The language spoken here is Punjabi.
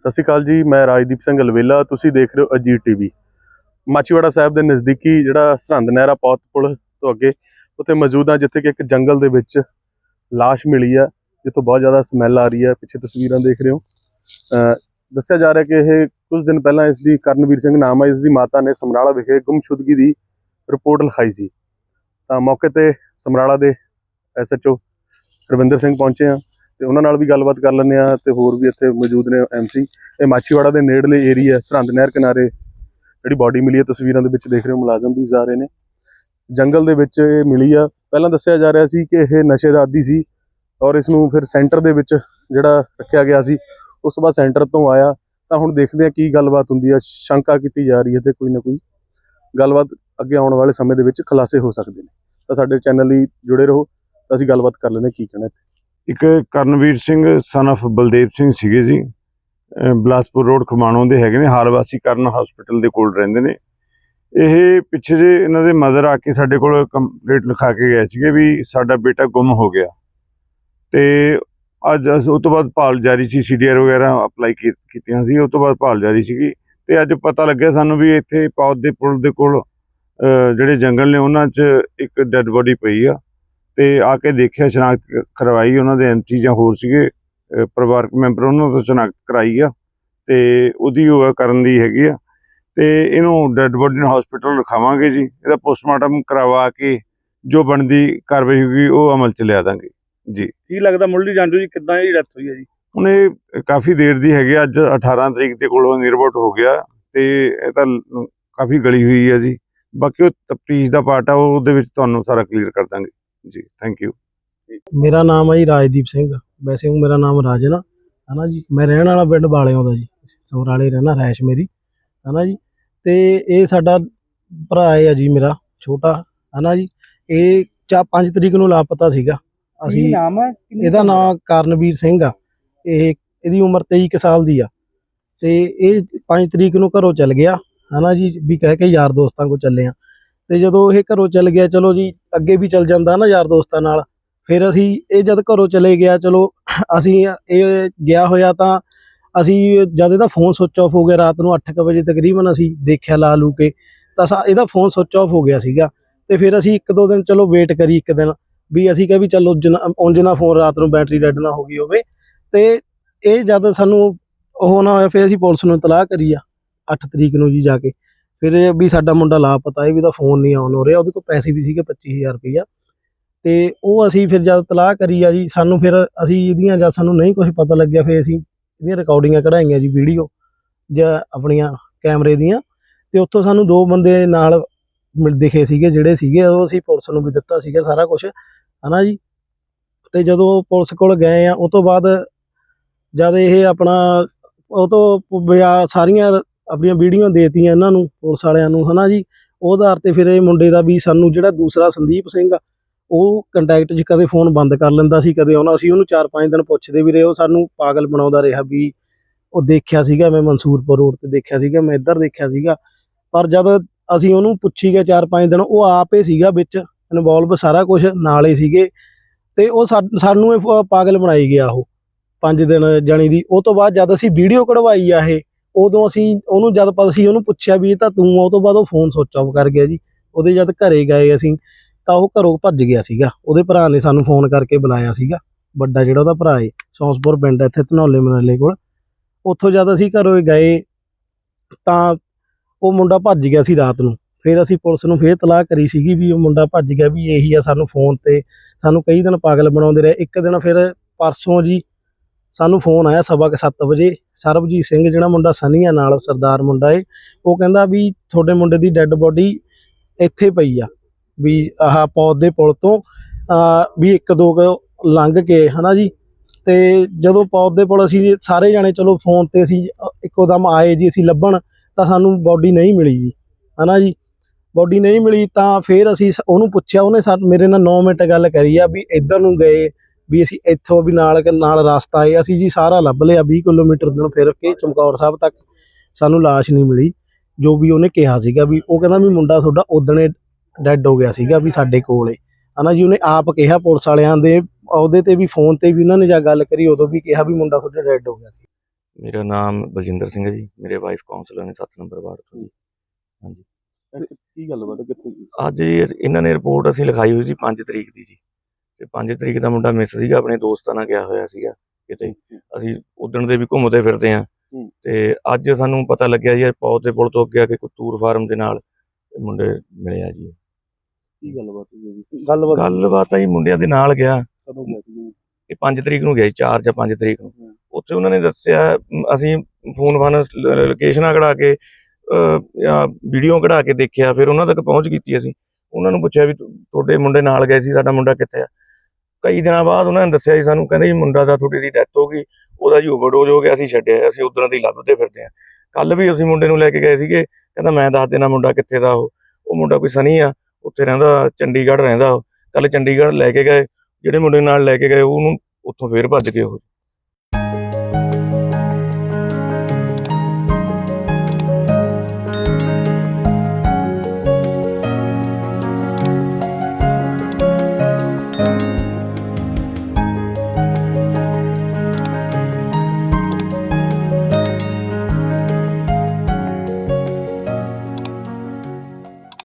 ਸਤਿ ਸ਼੍ਰੀ ਅਕਾਲ ਜੀ, ਮੈਂ ਰਾਜਦੀਪ ਸਿੰਘ ਅਲਵੇਲਾ, ਤੁਸੀਂ ਦੇਖ ਰਹੇ ਹੋ ਅਜੀਤ ਟੀਵੀ। ਮਾਚੀਵਾੜਾ ਸਾਹਿਬ ਦੇ ਨਜ਼ਦੀਕੀ ਜਿਹੜਾ ਸਰਹੰਦ ਨਹਿਰਾ ਪੌਤ ਪੁਲ ਤੋਂ ਅੱਗੇ, ਉੱਥੇ ਮੌਜੂਦ ਆ ਜਿੱਥੇ ਕਿ ਇੱਕ ਜੰਗਲ ਦੇ ਵਿੱਚ ਲਾਸ਼ ਮਿਲੀ ਆ, ਜਿੱਥੋਂ ਬਹੁਤ ਜ਼ਿਆਦਾ ਸਮੈਲ ਆ ਰਹੀ ਹੈ ਪਿੱਛੇ ਤਸਵੀਰਾਂ ਦੇਖ ਰਹੇ ਹੋ। ਦੱਸਿਆ ਜਾ ਰਿਹਾ ਕਿ ਇਹ ਕੁਝ ਦਿਨ ਪਹਿਲਾਂ ਇਸ ਦੀ ਕਰਨਵੀਰ ਸਿੰਘ ਨਾਮ ਹੈ ਇਸ ਦੀ ਮਾਤਾ ਨੇ ਸਮਰਾਲਾ ਵਿਖੇ ਗੁੰਮਸ਼ੁਦਗੀ ਦੀ ਰਿਪੋਰਟ ਲਿਖਾਈ ਸੀ। ਤਾਂ ਮੌਕੇ ਤੇ ਸਮਰਾਲਾ ਦੇ ਐਸਐਚਓ ਰਵਿੰਦਰ ਸਿੰਘ ਪਹੁੰਚੇ ਆ ਤੇ ਉਹਨਾਂ ਨਾਲ ਵੀ ਗੱਲਬਾਤ ਕਰ ਲੈਂਦੇ ਆ ਤੇ ਹੋਰ ਵੀ ਇੱਥੇ ਮੌਜੂਦ ਨੇ ਐਮਸੀ ਇਹ ਮਾਛੀਵਾੜਾ ਦੇ ਨੇੜਲੇ ਏਰੀਆ ਸਰਹੰਦ ਨਹਿਰ ਕਿਨਾਰੇ। ਜਿਹੜੀ ਬਾਡੀ ਮਿਲੀ ਹੈ, ਤਸਵੀਰਾਂ ਦੇ ਵਿੱਚ ਦੇਖ ਰਹੇ ਹੋ, ਮੁਲਾਜ਼ਮ ਵੀ ਜਾ ਰਹੇ ਨੇ। ਜੰਗਲ ਦੇ ਵਿੱਚ ਇਹ ਮਿਲੀ ਆ। ਪਹਿਲਾਂ ਦੱਸਿਆ ਜਾ ਰਿਹਾ ਸੀ ਕਿ ਇਹ ਨਸ਼ੇ ਦਾ ਆਦੀ ਸੀ ਔਰ ਇਸ ਨੂੰ ਫਿਰ ਸੈਂਟਰ ਦੇ ਵਿੱਚ ਜਿਹੜਾ ਰੱਖਿਆ ਗਿਆ ਸੀ, ਉਸ ਤੋਂ ਬਾਅਦ ਸੈਂਟਰ ਤੋਂ ਆਇਆ। ਤਾਂ ਹੁਣ ਦੇਖਦੇ ਆ ਕੀ ਗੱਲਬਾਤ ਹੁੰਦੀ ਆ। ਸ਼ੰਕਾ ਕੀਤੀ ਜਾ ਰਹੀ ਹੈ ਤੇ ਕੋਈ ਨਾ ਕੋਈ ਗੱਲਬਾਤ ਅੱਗੇ ਆਉਣ ਵਾਲੇ ਸਮੇਂ ਦੇ ਵਿੱਚ ਖੁਲਾਸੇ ਹੋ ਸਕਦੇ ਨੇ। ਤਾਂ ਸਾਡੇ ਚੈਨਲ ਲਈ ਜੁੜੇ ਰਹੋ, ਤਾਂ ਅਸੀਂ ਗੱਲਬਾਤ ਕਰ ਲੈਂਦੇ ਹਾਂ ਕੀ ਕਹਿਣਾ ਇੱਕ ਕਰਨਵੀਰ ਸਿੰਘ ਸਨ of ਬਲਦੇਵ ਸਿੰਘ ਸੀਗੇ ਜੀ। ਅਹ ਬਿਲਾਸਪੁਰ ਰੋਡ ਖਮਾਣੋਂ ਦੇ ਹੈਗੇ ਨੇ ਹਾਲਵਾਸੀ ਕਰਨ ਹਸਪੀਟਲ ਦੇ ਕੋਲ ਰਹਿੰਦੇ ਨੇ। ਇਹ ਪਿੱਛੇ ਜੇ ਇਹਨਾਂ ਦੇ ਮਦਰ ਆ ਕੇ ਸਾਡੇ ਕੋਲ ਕੰਪਲੀਟ ਲਿਖਾ ਕੇ ਗਏ ਸੀਗੇ ਵੀ ਸਾਡਾ ਬੇਟਾ ਗੁੰਮ ਹੋ ਗਿਆ। ਤੇ ਅੱਜ ਅਸ, ਉਹ ਤੋਂ ਬਾਅਦ ਭਾਲ ਜਾਰੀ ਸੀ ਸੀਡੀਆਰ ਵਗੈਰਾ ਅਪਲਾਈ ਕੀਤੀਆਂ ਸੀ, ਉਹ ਤੋਂ ਬਾਅਦ ਭਾਲ ਜਾਰੀ ਸੀਗੀ। ਤੇ ਅੱਜ ਪਤਾ ਲੱਗਿਆ ਸਾਨੂੰ ਵੀ ਇੱਥੇ ਪੌਦ ਦੇ ਪੁਲ ਦੇ ਕੋਲ ਜਿਹੜੇ ਜੰਗਲ ਨੇ, ਉਹਨਾਂ 'ਚ ਇੱਕ ਡੈੱਡ ਬੋਡੀ ਪਈ ਆ। ਤੇ ਆ ਕੇ ਦੇਖਿਆ ਸ਼ਨਾਖਤ ਕਰਵਾਈ ਉਹਨਾਂ ਦੇ ਐਮਟੀ ਜਾਂ ਹੋਰ ਸੀਗੇ ਪਰਿਵਾਰਕ ਮੈਂਬਰ ਉਹਨਾਂ ਤੋਂ ਸ਼ਨਾਖਤ ਕਰਾਈ ਆ ਤੇ ਉਹਦੀ ਉਹ ਕਰਨ ਦੀ ਹੈਗੀ ਆ ਤੇ ਇਹਨੂੰ ਡੈੱਡ ਬੋਡੀ ਨੂੰ ਹਸਪੀਟਲ ਰਖਾਵਾਂਗੇ ਜੀ ਇਹਦਾ ਪੋਸਟਮਾਰਟਮ ਕਰਵਾ ਕੇ ਜੋ ਬਣਦੀ ਕਾਰਵਾਈ ਹੋਗੀ ਉਹ ਅਮਲ ਚ ਲਿਆ ਦਾਂਗੇ ਜੀ। ਕੀ ਲੱਗਦਾ ਮੁੱਢਲੀ ਜਾਂਚੋ ਜੀ ਕਿੱਦਾਂ ਇਹ ਡੈਥ ਹੋਈ ਹੈ ਜੀ? ਹੁਣ ਇਹ ਕਾਫੀ ਦੇਰ ਦੀ ਹੈਗੀ ਅੱਜ 18 ਤਰੀਕ ਦੇ ਕੋਲੋਂ ਨਿਰਭਟ ਹੋ ਗਿਆ ਤੇ ਇਹ ਤਾਂ ਕਾਫੀ ਗਲੀ ਹੋਈ ਹੈ ਜੀ। ਬਾਕੀ ਉਹ ਤਫਤੀਸ਼ ਦਾ ਪਾਰਟ ਆ ਉਹ ਉਹਦੇ ਵਿੱਚ ਤੁਹਾਨੂੰ ਸਾਰਾ ਕਲੀਅਰ ਕਰ ਦਾਂਗੇ। ਜੀ ਥੈਂਕ ਯੂ ਮੇਰਾ ਨਾਮ ਹੈ ਜੀ ਰਾਜਦੀਪ ਸਿੰਘ। ਵੈਸੇ ਉਹ ਮੇਰਾ ਨਾਮ ਰਾਜਨ ਆ। ਹਨਾ ਜੀ? ਮੈਂ ਰਹਿਣ ਵਾਲਾ ਪਿੰਡ ਬਾਲਿਆਂ ਦਾ ਜੀ। ਸਮਰਾਲੇ ਰਹਿਣਾ ਰੈਸ਼ ਮੇਰੀ। ਹਨਾ ਜੀ? ਤੇ ਇਹ ਸਾਡਾ ਭਰਾ ਹੈ ਜੀ ਮੇਰਾ ਛੋਟਾ। ਹਨਾ ਜੀ? ਇਹ ਚਾ 5 ਤਰੀਕ ਨੂੰ ਲਾਪਤਾ ਸੀਗਾ। ਅਸੀਂ ਨਾਮ ਹੈ ਇਹਦਾ ਨਾਮ ਕਰਨਵੀਰ ਸਿੰਘ ਆ। ਇਹ ਇਹਦੀ ਉਮਰ 23 ਕੁ ਸਾਲ ਦੀ ਆ। ਤੇ ਇਹ 5 ਤਰੀਕ ਨੂੰ ਘਰੋਂ ਚੱਲ ਗਿਆ। ਹਨਾ ਜੀ? ਵੀ ਕਹਿ ਕੇ ਯਾਰ ਦੋਸਤਾਂ ਕੋਲ ਚੱਲੇ ਆ। ਤੇ ਜਦੋਂ ਇਹ ਘਰੋਂ ਚੱਲ ਗਿਆ, ਚਲੋ ਜੀ, ਅੱਗੇ ਵੀ ਚੱਲ ਜਾਂਦਾ ਨਾ ਯਾਰ ਦੋਸਤਾਂ ਨਾਲ, ਫਿਰ ਅਸੀਂ ਇਹ ਜਦ ਘਰੋਂ ਚਲੇ ਗਿਆ, ਚਲੋ ਅਸੀਂ ਇਹ ਗਿਆ ਹੋਇਆ ਤਾਂ ਅਸੀਂ ਜਦ ਇਹਦਾ ਫੋਨ ਸੁੱਚ ਆਫ ਹੋ ਗਿਆ ਰਾਤ ਨੂੰ 8:00 ਵਜੇ ਤਕਰੀਬਨ ਅਸੀਂ ਦੇਖਿਆ ਲਾ ਲੂ ਕੇ, ਤਾਂ ਇਹਦਾ ਫੋਨ ਸੁੱਚ ਆਫ ਹੋ ਗਿਆ ਸੀਗਾ। ਤੇ ਫਿਰ ਅਸੀਂ ਇੱਕ ਦੋ ਦਿਨ ਚਲੋ ਵੇਟ ਕਰੀ ਇੱਕ ਦਿਨ, ਵੀ ਅਸੀਂ ਕਿਹਾ ਵੀ ਚਲੋ ਉਂਝ ਨਾ ਫੋਨ ਰਾਤ ਨੂੰ ਬੈਟਰੀ ਡੈਡ ਨਾ ਹੋ ਗਈ ਹੋਵੇ। ਤੇ ਇਹ ਜਦ ਸਾਨੂੰ ਉਹ ਨਾ ਹੋਇਆ, ਫਿਰ ਅਸੀਂ ਪੁਲਿਸ ਨੂੰ ਇਤਲਾਹ ਕਰੀ ਆ 8 ਤਰੀਕ ਨੂੰ ਜੀ ਜਾ ਕੇ। ਫਿਰ ਇਹ ਵੀ ਸਾਡਾ ਮੁੰਡਾ ਲਾਪਤਾ ਹੈ ਵੀ ਦਾ ਫੋਨ ਨਹੀਂ ਆਨ ਹੋ ਰਿਹਾ, ਉਹਦੇ ਕੋਲ ਪੈਸੇ ਵੀ ਸੀਗੇ 25000 ਰੁਪਈਆ ਤੇ ਉਹ ਅਸੀਂ ਫਿਰ ਜਦ ਤਲਾਹ ਕਰੀ ਆ ਜੀ, ਸਾਨੂੰ ਫਿਰ ਅਸੀਂ ਇਹਦੀਆਂ ਜਦ ਸਾਨੂੰ ਨਹੀਂ ਕੁਝ ਪਤਾ ਲੱਗਿਆ, ਫਿਰ ਅਸੀਂ ਇਹਦੀਆਂ ਰਿਕਾਰਡਿੰਗਾਂ ਕਢਾਈਆਂ ਜੀ ਵੀਡੀਓ ਜਾਂ ਆਪਣੀਆਂ ਕੈਮਰੇ ਦੀਆਂ। ਤੇ ਉੱਥੋਂ ਸਾਨੂੰ ਦੋ ਬੰਦੇ ਨਾਲ ਮਿਲ, ਦਿਖੇ ਸੀਗੇ, ਜਿਹੜੇ ਸੀਗੇ, ਉਹ ਅਸੀਂ ਪੁਲਿਸ ਨੂੰ ਵੀ ਦਿੱਤਾ ਸੀਗਾ ਸਾਰਾ ਕੁਝ ਹਨਾ ਜੀ। ਤੇ ਜਦੋਂ ਪੁਲਿਸ ਕੋਲ ਗਏ ਆ, ਉਹ ਤੋਂ ਬਾਅਦ ਜਦ ਇਹ ਆਪਣਾ, ਉਹ ਤੋਂ ਬਿਆ ਸਾਰੀਆਂ ਆਪਣੀਆਂ ਵੀਡੀਓ ਦੇਤੀਆਂ ਇਹਨਾਂ ਨੂੰ, ਪੁਲਿਸ ਵਾਲਿਆਂ ਨੂੰ, ਹਨਾ ਜੀ? ਉਹ ਆਧਾਰ ਤੇ ਫਿਰ ਇਹ ਮੁੰਡੇ ਦਾ ਵੀ ਸਾਨੂੰ ਜਿਹੜਾ ਦੂਸਰਾ ਸੰਦੀਪ ਸਿੰਘ ਆ, ਉਹ ਕੰਟੈਕਟ 'ਚ ਕਦੇ ਫੋਨ ਬੰਦ ਕਰ ਲੈਂਦਾ ਸੀ, ਕਦੇ ਆਉਣਾ ਸੀ, ਉਹਨੂੰ 4-5 ਦਿਨ ਪੁੱਛਦੇ ਵੀ ਰਹੇ, ਉਹ ਸਾਨੂੰ ਪਾਗਲ ਬਣਾਉਂਦਾ ਰਿਹਾ ਵੀ ਉਹ ਦੇਖਿਆ ਸੀਗਾ, ਮੈਂ ਮਨਸੂਰਪੁਰ ਰੋਡ ਤੇ ਦੇਖਿਆ ਸੀਗਾ, ਮੈਂ ਇੱਧਰ ਦੇਖਿਆ ਸੀਗਾ। ਪਰ ਜਦ ਅਸੀਂ ਉਹਨੂੰ ਪੁੱਛੀ ਗਏ 4-5 ਦਿਨ, ਉਹ ਆਪੇ ਸੀਗਾ ਵਿੱਚ ਇਨਵੋਲਵ ਸਾਰਾ ਕੁਝ ਨਾਲ ਹੀ ਸੀਗੇ। ਤੇ ਉਹ ਸਾ- ਸਾਨੂੰ ਇਹ ਪਾਗਲ ਬਣਾਈ ਗਿਆ ਉਹ 5 ਦਿਨ ਜਾਣੀ ਦੀ। ਉਹ ਤੋਂ ਬਾਅਦ ਜਦ ਅਸੀਂ ਵੀਡੀਓ ਕਢਵਾਈ ਆ ਇਹ ਉਦੋਂ ਅਸੀਂ ਉਹਨੂੰ ਜਦ ਪਤਾ ਸੀ, ਉਹਨੂੰ ਪੁੱਛਿਆ ਵੀ ਇਹ ਤਾਂ ਤੂੰ ਆ, ਉਹ ਤੋਂ ਬਾਅਦ ਉਹ ਫੋਨ ਸੁੱਚ ਆਫ ਕਰ ਗਿਆ ਜੀ। ਉਹਦੇ ਜਦ ਘਰੇ ਗਏ ਅਸੀਂ, ਤਾਂ ਉਹ ਘਰੋਂ ਭੱਜ ਗਿਆ ਸੀਗਾ। ਉਹਦੇ ਭਰਾ ਨੇ ਸਾਨੂੰ ਫੋਨ ਕਰਕੇ ਬੁਲਾਇਆ ਸੀਗਾ। ਵੱਡਾ ਜਿਹੜਾ ਉਹਦਾ ਭਰਾ ਏ, ਸੌਂਸਪੁਰ ਪਿੰਡ ਇੱਥੇ ਧਨੌਲੇ ਮਨਾਲੇ ਕੋਲ। ਉੱਥੋਂ ਜਦ ਅਸੀਂ ਘਰੋਂ ਗਏ, ਤਾਂ ਉਹ ਮੁੰਡਾ ਭੱਜ ਗਿਆ ਸੀ ਰਾਤ ਨੂੰ। ਫਿਰ ਅਸੀਂ ਪੁਲਿਸ ਨੂੰ ਫੇਰ ਤਲਾਹ ਕਰੀ ਸੀਗੀ ਵੀ ਉਹ ਮੁੰਡਾ ਭੱਜ ਗਿਆ ਵੀ ਇਹੀ ਆ ਸਾਨੂੰ ਫੋਨ ਤੇ। ਸਾਨੂੰ ਕਈ ਦਿਨ ਪਾਗਲ ਬਣਾਉਂਦੇ ਰਹੇ। ਇੱਕ ਦਿਨ ਫਿਰ ਪਰਸੋਂ ਜੀ ਸਾਨੂੰ ਫੋਨ ਆਇਆ ਸਵਾ ਕੁ ਸੱਤ ਵਜੇ, ਸਰਬਜੀਤ ਸਿੰਘ ਜਿਹੜਾ ਮੁੰਡਾ ਸਨੀ ਆ ਨਾਲ, ਸਰਦਾਰ ਮੁੰਡਾ ਏ, ਉਹ ਕਹਿੰਦਾ ਵੀ ਤੁਹਾਡੇ ਮੁੰਡੇ ਦੀ ਡੈੱਡ ਬੋਡੀ ਇੱਥੇ ਪਈ ਆ, ਵੀ ਆਹ ਪੌਦ ਦੇ ਪੁਲ ਤੋਂ ਵੀ ਇੱਕ ਦੋ ਕੁ ਲੰਘ ਕੇ, ਹਨਾ ਜੀ? ਤੇ ਜਦੋਂ ਪੌਦ ਦੇ ਪੁਲ ਅਸੀਂ ਸਾਰੇ ਜਾਣੇ ਚਲੋ ਫੋਨ ਤੇ ਅਸੀਂ ਇੱਕੋ ਦਮ ਆਏ ਜੀ, ਅਸੀਂ ਲੱਭਣ, ਤਾਂ ਸਾਨੂੰ ਬੋਡੀ ਨਹੀਂ ਮਿਲੀ ਜੀ, ਹਨਾ ਜੀ? ਬੋਡੀ ਨਹੀਂ ਮਿਲੀ ਤਾਂ ਫਿਰ ਅਸੀਂ ਸ- ਉਹਨੂੰ ਪੁੱਛਿਆ, ਉਹਨੇ ਸਾ- ਮੇਰੇ ਨਾਲ 9 ਮਿੰਟ ਗੱਲ ਕਰੀ ਆ ਵੀ ਇੱਧਰ ਨੂੰ ਗਏ ਵੀ ਅਸੀਂ ਇੱਥੋਂ ਵੀ ਨਾਲ ਨਾਲ ਰਸਤਾ ਆਏ ਅਸੀਂ ਜੀ ਸਾਰਾ ਲੱਭ ਲਿਆ 20 ਕਿਲੋਮੀਟਰ ਦਿਨ ਫਿਰ ਕੇ ਚਮਕੌਰ ਸਾਹਿਬ ਤੱਕ ਸਾਨੂੰ ਲਾਸ਼ ਨਹੀਂ ਮਿਲੀ ਜੋ ਵੀ ਉਹਨੇ ਕਿਹਾ ਸੀਗਾ ਵੀ ਉਹ ਕਹਿੰਦਾ ਵੀ ਮੁੰਡਾ ਤੁਹਾਡਾ ਉਦਣੇ ਡੈੱਡ ਹੋ ਗਿਆ ਸੀਗਾ ਵੀ ਸਾਡੇ ਕੋਲੇ। ਹਨਾ ਜੀ ਉਹਨੇ ਆਪ ਕਿਹਾ ਪੁਲਿਸ ਵਾਲਿਆਂ ਦੇ ਉਹਦੇ ਤੇ ਵੀ ਫੋਨ ਤੇ ਵੀ ਉਹਨਾਂ ਨੇ ਜਾਂ ਗੱਲ ਕਰੀ ਉਦੋਂ ਵੀ ਕਿਹਾ ਵੀ ਮੁੰਡਾ ਤੁਹਾਡਾ ਡੈੱਡ ਹੋ ਗਿਆ ਸੀ। ਮੇਰਾ ਨਾਮ ਬਲਜਿੰਦਰ ਸਿੰਘ ਹੈ ਜੀ ਮੇਰੇ ਵਾਈਫ ਕਾਉਂਸਲਰ ਨੇ 7 ਨੰਬਰ ਵਾਰਡ ਤੋਂ ਜੀ। ਕੀ ਗੱਲਬਾਤ ਹੈ ਕਿੱਥੇ ਅੱਜ ਇਹਨਾਂ ਨੇ ਰਿਪੋਰਟ ਅਸੀਂ ਲਿਖਾਈ ਹੋਈ ਸੀ 5 ਤਰੀਕ ਦੀ ਜੀ। ਤੇ 5 ਤਰੀਕ ਦਾ ਮੁੰਡਾ ਮਿਸ ਸੀਗਾ ਆਪਣੇ ਦੋਸਤਾਂ ਨਾਲ ਗਿਆ ਹੋਇਆ ਸੀਗਾ ਕਿਤੇ। ਅਸੀਂ ਉਦਣ ਦੇ ਵੀ ਘੁੰਮਦੇ ਫਿਰਦੇ ਆਂ। ਤੇ ਅੱਜ ਸਾਨੂੰ ਪਤਾ ਲੱਗਿਆ ਜੀ ਪੌਦ ਦੇ ਪੁਲ ਤੋਂ ਅੱਗੇ ਆ ਕੇ ਕੁੱਤੂਰ ਫਾਰਮ ਦੇ ਨਾਲ ਮੁੰਡੇ ਮਿਲਿਆ ਜੀ। ਕੀ ਗੱਲਬਾਤ ਹੋਈ ਹੈ ਜੀ? ਗੱਲਬਾਤ ਗੱਲਬਾਤ ਆ ਜੀ ਮੁੰਡਿਆਂ ਦੇ ਨਾਲ ਗਿਆ। ਕਦੋਂ ਗਿਆ ਸੀ ਜੀ? ਇਹ 5 ਤਰੀਕ ਨੂੰ ਗਿਆ ਜੀ 4 ਜਾਂ 5 ਤਰੀਕ ਨੂੰ। ਉੱਥੇ ਉਹਨਾਂ ਨੇ ਦੱਸਿਆ ਅਸੀਂ ਫੋਨ ਫਾਨ ਲੋਕੇਸ਼ਨਾਂ ਕਢਾ ਕੇ ਵੀਡੀਓ ਕਢਾ ਕੇ ਦੇਖਿਆ ਫਿਰ ਉਹਨਾਂ ਤੱਕ ਪਹੁੰਚ ਕੀਤੀ ਅਸੀਂ। ਉਹਨਾਂ ਨੂੰ ਪੁੱਛਿਆ ਵੀ ਤੁਹਾਡੇ ਮੁੰਡੇ ਨਾਲ ਗਏ ਸੀ ਸਾਡਾ ਮੁੰਡਾ ਕਿੱਥੇ ਆ? ਕਈ ਦਿਨਾਂ ਬਾਅਦ ਉਹਨਾਂ ਨੇ ਦੱਸਿਆ ਜੀ ਸਾਨੂੰ, ਕਹਿੰਦੇ ਜੀ ਮੁੰਡਾ ਦਾ ਤੁਹਾਡੀ ਦੀ ਡੈਥ ਹੋ ਗਈ, ਉਹਦਾ ਜੀ ਓਵਰਡੋਜ਼ ਹੋ ਗਿਆ, ਅਸੀਂ ਛੱਡਿਆ ਅਸੀਂ ਉਧਰਾਂ ਦੀ ਲੱਭਦੇ ਫਿਰਦੇ ਆ ਕੱਲ ਵੀ ਅਸੀਂ ਮੁੰਡੇ ਨੂੰ ਲੈ ਕੇ ਗਏ ਸੀਗੇ, ਕਹਿੰਦਾ ਮੈਂ ਦੱਸ ਦੇਣਾ ਮੁੰਡਾ ਕਿੱਥੇ ਦਾ ਉਹ ਉਹ ਮੁੰਡਾ ਕੋਈ ਸਨੀ ਆ, ਉੱਥੇ ਰਹਿੰਦਾ, ਚੰਡੀਗੜ੍ਹ ਰਹਿੰਦਾ ਉਹ। ਕੱਲ ਚੰਡੀਗੜ੍ਹ ਲੈ ਕੇ ਗਏ, ਜਿਹੜੇ ਮੁੰਡੇ ਨਾਲ ਲੈ ਕੇ ਗਏ, ਉਹਨੂੰ ਉੱਥੋਂ ਫੇਰ ਭੱਜ ਗਏ ਉਹ।